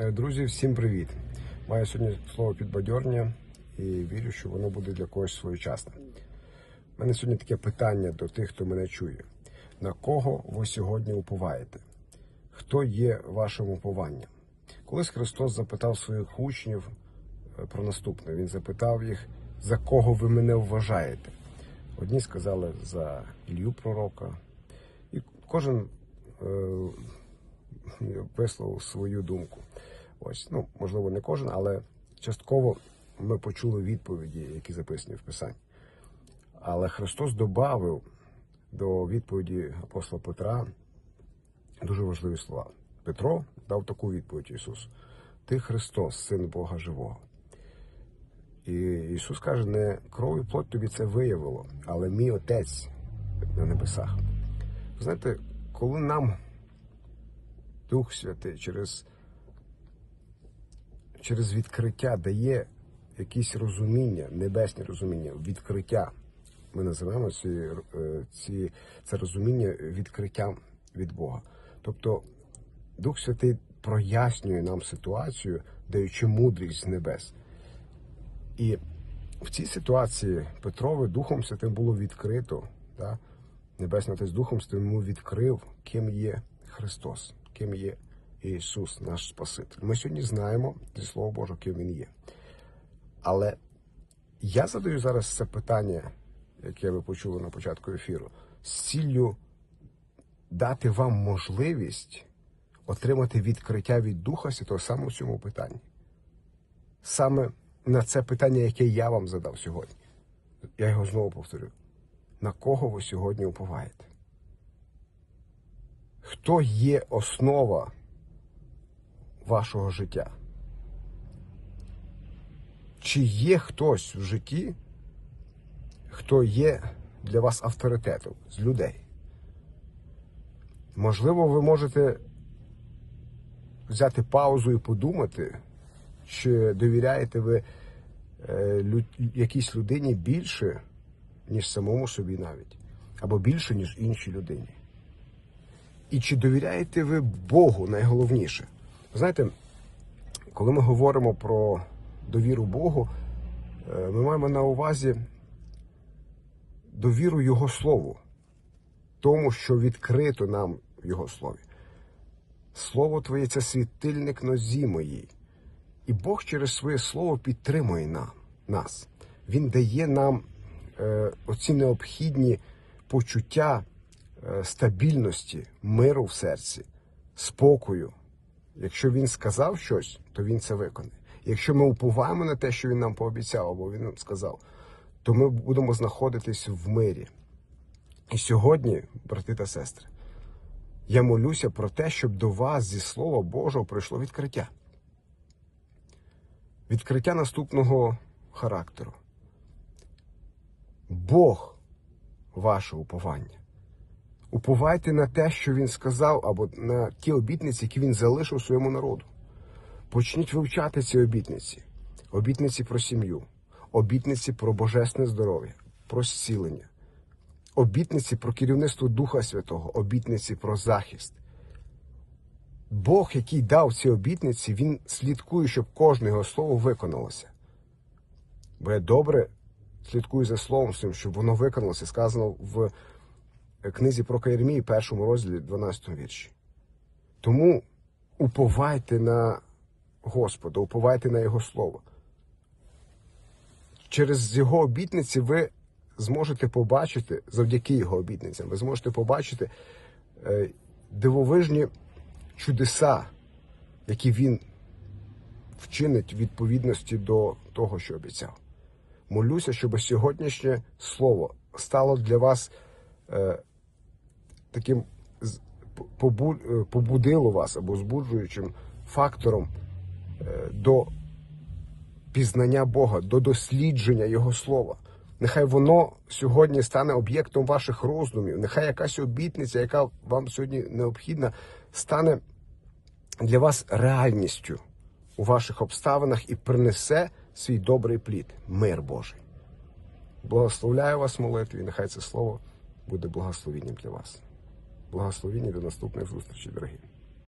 Е, Друзі, всім привіт! Маю сьогодні слово підбадьорення і вірю, що воно буде для когось своєчасне. У мене сьогодні таке питання до тих, хто мене чує. На кого ви сьогодні уповаєте? Хто є вашим упованням? Колись Христос запитав своїх учнів е, про наступне. Він запитав їх, за кого ви мене вважаєте. Одні сказали за Ілью пророка, і кожен е, висловив свою думку. Ось, ну, можливо, не кожен, але частково ми почули відповіді, які записані в Писанні. Але Христос додав до відповіді апостола Петра дуже важливі слова. Петро дав таку відповідь Ісусу: Ти Христос, син Бога живого. І Ісус каже, не кров і плоть тобі це виявило, але мій Отець на небесах. Знаєте, коли нам Дух Святий через, через відкриття дає якісь розуміння, небесні розуміння, відкриття. Ми називаємо ці, е, ці, це розуміння відкриттям від Бога. Тобто Дух Святий прояснює нам ситуацію, даючи мудрість з небес. І в цій ситуації Петрові Духом Святим було відкрито. Да? Небесний Отець Духом Святим йому відкрив, ким є Христос, ким є Ісус, наш Спаситель. Ми сьогодні знаємо зі Слова Божого, ким Він є. Але я задаю зараз це питання, яке ви почули на початку ефіру, з ціллю дати вам можливість отримати відкриття від Духа Святого саме в цьому питанні. Саме на це питання, яке я вам задав сьогодні. Я його знову повторю. На кого ви сьогодні уповаєте? Хто є основа вашого життя? Чи є хтось в житті, хто є для вас авторитетом з людей? Можливо, ви можете взяти паузу і подумати, чи довіряєте ви е, якійсь людині більше, ніж самому собі навіть, або більше, ніж іншій людині. І чи довіряєте ви Богу найголовніше? Знаєте, коли ми говоримо про довіру Богу, е, ми маємо на увазі довіру Його Слову, тому, що відкрито нам в Його Слові. Слово Твоє це світильник нозі моїй. І Бог через своє слово підтримує нам, нас. Він дає нам е, оці необхідні почуття стабільності, миру в серці, спокою. Якщо він сказав щось, то він це виконає. Якщо ми уповаємо на те, що він нам пообіцяв, або він нам сказав, то ми будемо знаходитись в мирі. І сьогодні, брати та сестри, я молюся про те, щоб до вас зі Слова Божого прийшло відкриття. Відкриття наступного характеру. Бог ваше уповання. Уповайте на те, що Він сказав, або на ті обітниці, які він залишив своєму народу. Почніть вивчати ці обітниці, обітниці про сім'ю, обітниці про божесне здоров'я, про зцілення, обітниці про керівництво Духа Святого, обітниці про захист. Бог, який дав ці обітниці, він слідкує, щоб кожне його слово виконалося. Бо я добре слідкую за словом своїм, щоб воно виконалося, сказано в книзі про Каєрмії, першому розділі, 12 вірші. Тому уповайте на Господа, уповайте на Його Слово. Через Його обітниці ви зможете побачити, завдяки Його обітницям, ви зможете побачити е, дивовижні чудеса, які Він вчинить в відповідності до того, що обіцяв. Молюся, щоб сьогоднішнє слово стало для вас е, таким е, побудило вас або збуджуючим фактором е, до пізнання Бога, до дослідження Його слова. Нехай воно сьогодні стане об'єктом ваших роздумів. Нехай якась обітниця, яка вам сьогодні необхідна, стане для вас реальністю у ваших обставинах і принесе свій добрий плід, мир Божий. Благословляю вас молитві, нехай це слово буде благословенням для вас. Благословіння до наступних зустрічей, дорогі.